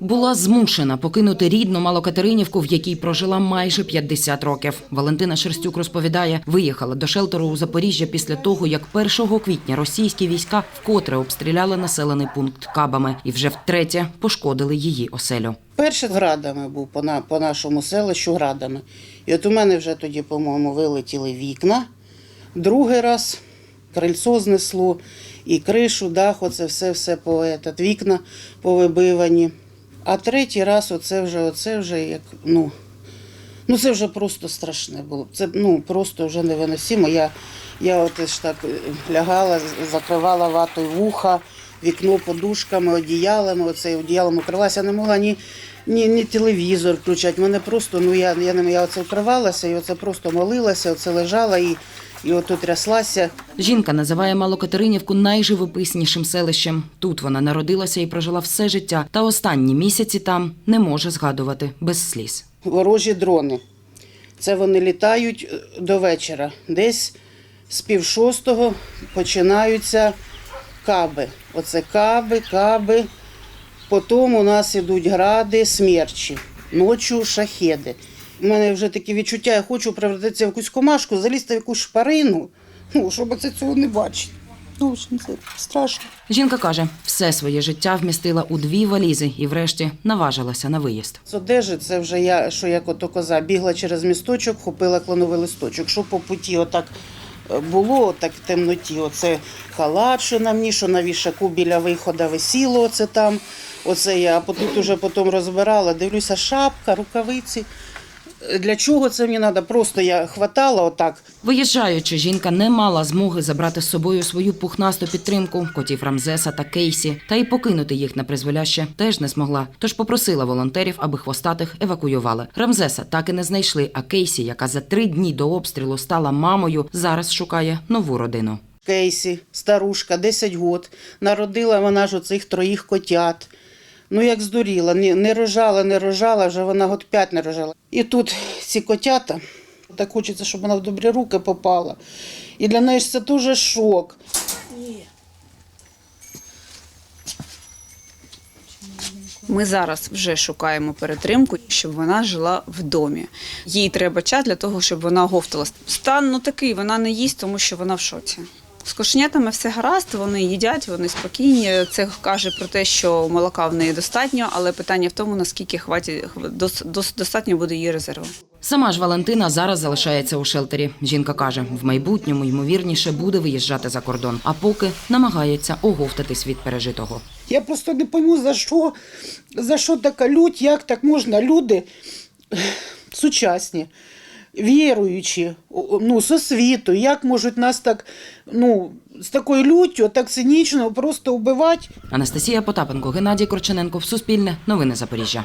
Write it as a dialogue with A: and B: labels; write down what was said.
A: Була змушена покинути рідну Малокатеринівку, в якій прожила майже 50 років. Валентина Шерстюк розповідає, виїхала до шелтеру у Запоріжжя після того, як 1 квітня російські війська вкотре обстріляли населений пункт кабами і вже втретє пошкодили її оселю.
B: Перший градами був по, по нашому селищу градами. І от у мене вже тоді, по-моєму, вилетіли вікна. Другий раз крильцо знесло, і кришу, дах, оце все, все по етат, вікна повибивані. А третій раз оце вже, оце вже як, ну, ну це вже просто страшне було. Це ну, просто вже невиносимо. Я, я от так е, лягала, закривала ватою вуха, вікно подушками, одіялами, оце одіялом укривалася. Я не могла ні, ні, ні телевізор включати. Мене просто, ну я, я, не- я оце вкривалася і оце просто молилася, оце лежала і, і отут тряслася.
A: Жінка називає Малокатеринівку найживописнішим селищем. Тут вона народилася і прожила все життя, та останні місяці там не може згадувати без сліз.
B: ворожі дрони. Це вони літають е, до вечора. Десь з пів шостого починаються каби. Оце каби, каби. Потім у нас ідуть гради, смерчі, ночі шахеди. У мене вже таке відчуття, я хочу превратитися в якусь комашку, залізти в якусь шпарину, ну, щоб це цього не бачити. Ну, в общем, це страшно.
A: Жінка каже, все своє життя вмістила у дві валізи і, врешті, наважилася на виїзд.
B: З одежі це вже я, що як ото коза, бігла через місточок, хопила кленовий листочок. Що по путі отак було, так в темноті, оце халат, що на мені, що на вішаку біля виходу висіло, оце там. Оце я, а тут уже потім розбирала, дивлюся, шапка, рукавиці. Для чого це мені треба? Просто я хватала отак,
A: Виїжджаючи, жінка не мала змоги забрати з собою свою пухнасту підтримку котів Рамзеса та Кейсі, та й покинути їх на призволяще теж не змогла. Тож попросила волонтерів, аби хвостатих евакуювали. Рамзеса так і не знайшли. А Кейсі, яка за три дні до обстрілу стала мамою, зараз шукає нову родину.
B: Кейсі, старушка, 10 год. Народила вона ж оцих троїх котят. Ну, як здуріла, не, рожала, не рожала, вже вона год п'ять не рожала. І тут ці котята, так хочеться, щоб вона в добрі руки попала. І для неї ж це дуже шок.
C: Ми зараз вже шукаємо перетримку, щоб вона жила в домі. Їй треба час для того, щоб вона оговталась. Стан ну такий, вона не їсть, тому що вона в шоці. З кошенятами все гаразд, вони їдять, вони спокійні. Це каже про те, що молока в неї достатньо, але питання в тому, наскільки хватить дос- дос- достатньо буде її резерву.
A: Сама ж Валентина зараз залишається у шелтері. Жінка каже, в майбутньому ймовірніше буде виїжджати за кордон, а поки намагається оговтатись від пережитого.
B: Я просто не пойму, за що, за що така лють, як так можна люди сучасні, віруючі, ну, з освіту, як можуть нас так, ну, з такою люттю, так цинічно просто вбивати.
A: Анастасія Потапенко, Геннадій Корчененко, Суспільне, Новини Запоріжжя.